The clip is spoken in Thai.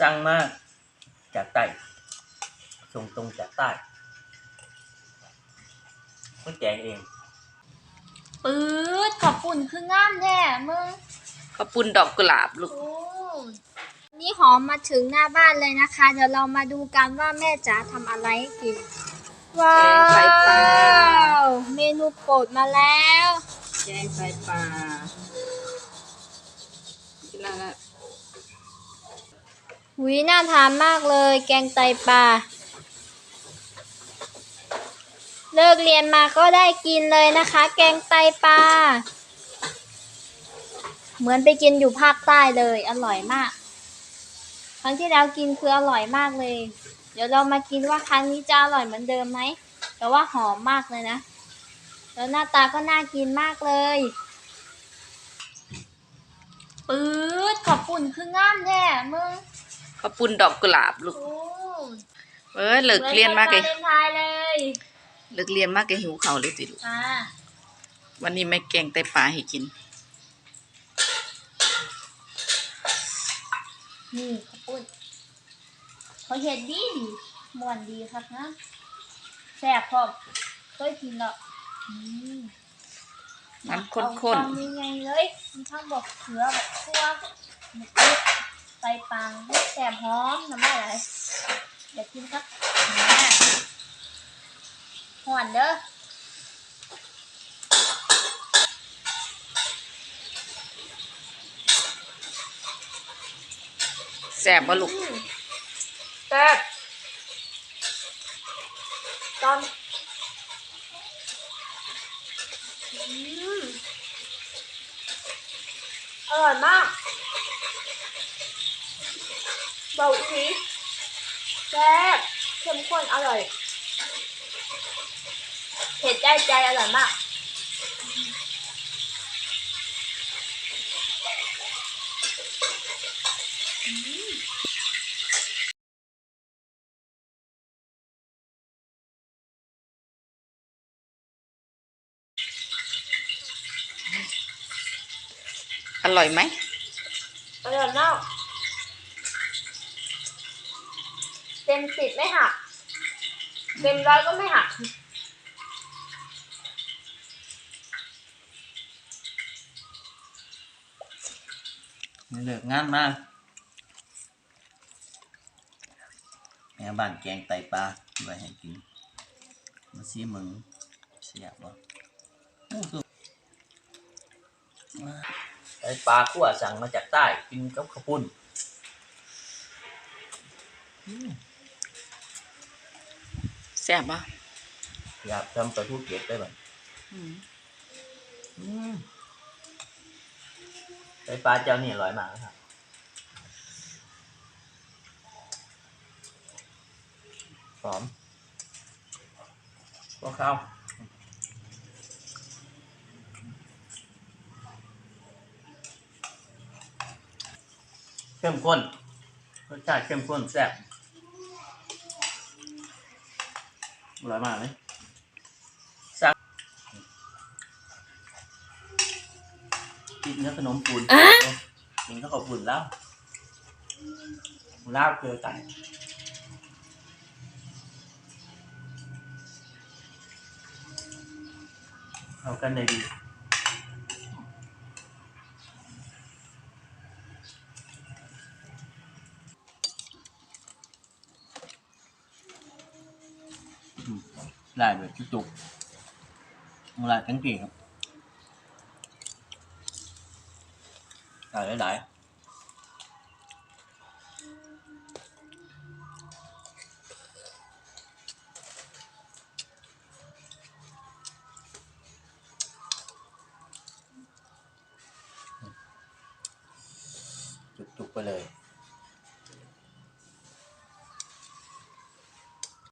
สั่งมาจากใต้ส่งตรงจากใต้ก็แจกเองปื๊ดขอบปุ่นคืองามแท้มึงข้าวปุ้นดอกกุหลาบลูก โอ้นี่หอมมาถึงหน้าบ้านเลยนะคะ เดี๋ยวเรามาดูกันว่าแม่จ๋าทำอะไรให้กิน ว้าแกงไข่ปลา ว เมนูโปรดมาแล้ว แกงไข่ปลากินแล้วนะ หุยน่าทานมากเลย แกงไตปลา เลิกเรียนมาก็ได้กินเลยนะคะ แกงไตปลา เหมือนไปกินอยู่ภาคใต้เลย อร่อยมาก ครั้งที่แล้วกินคืออร่อยมากเลย เดี๋ยวเรามากินว่าครั้งนี้จะอร่อยเหมือนเดิมไหม แต่ว่าหอมมากเลยนะ แล้วหน้าตาก็น่ากินมากเลยปื๊ดขอบปุ่นคืองามแท้มึง ข้าวปุ้นดอกกุหลาบลูกโอ้เอ้ยเลิกเรียนมากเลเลยยทายเลยเลิกเรียนมากเลยหิวข้าวเลยสิลูกอ่าวันนี้แม่แกงไตปลาให้กิน นี่ขอบปุ่นเขาเห็ดดีดีม่วนดีครับนะแซ่บพร้อมเคยกินแล้วอืมมันข้เอานความยังไงเลยมีทั้งบอกเขือบอกคั่วหมึกดิบ ไตปังแซ่บหอมน้ำลายไหลอยากกินครับแหม่หอนเด้อๆแซ่บบ่ลูกแซ่บตอนอืมอร่อยมาก เบาอีกทีแซ่บเข้มข้นอร่อยเผ็ดได้ใจอร่อยมากอร่อยไหมอร่อยมาก เต็มสิบไม่หัก เต็มร้อยก็ไม่หักนี่เลิกงานมาแม่บ้านแกงไตปลาไว้ให้กิน มาซีมึงเสียบบ่โอ้คือไตปลาคั่วสั่งมาจากใต้ กินกับข้าวปุ้นอืมแซ่บบ่อยากทำปลาทูเก็ดได้ไหมอืมอืมไตปลาเจ้านี่อร่อยมากนะครับหอมก็ข้าวเข้มข้นรสชาติเข้มข้นแซ่บ ร่อยมากเลยสั่งกินเนื้อขนมปูนกินข้าวขาวปุ่นแล้วลาบเกลือไก่เอากันได้ดี ลายแบบจุกๆลายทั้งกี่ครับลายหลายๆจุกๆไปเลย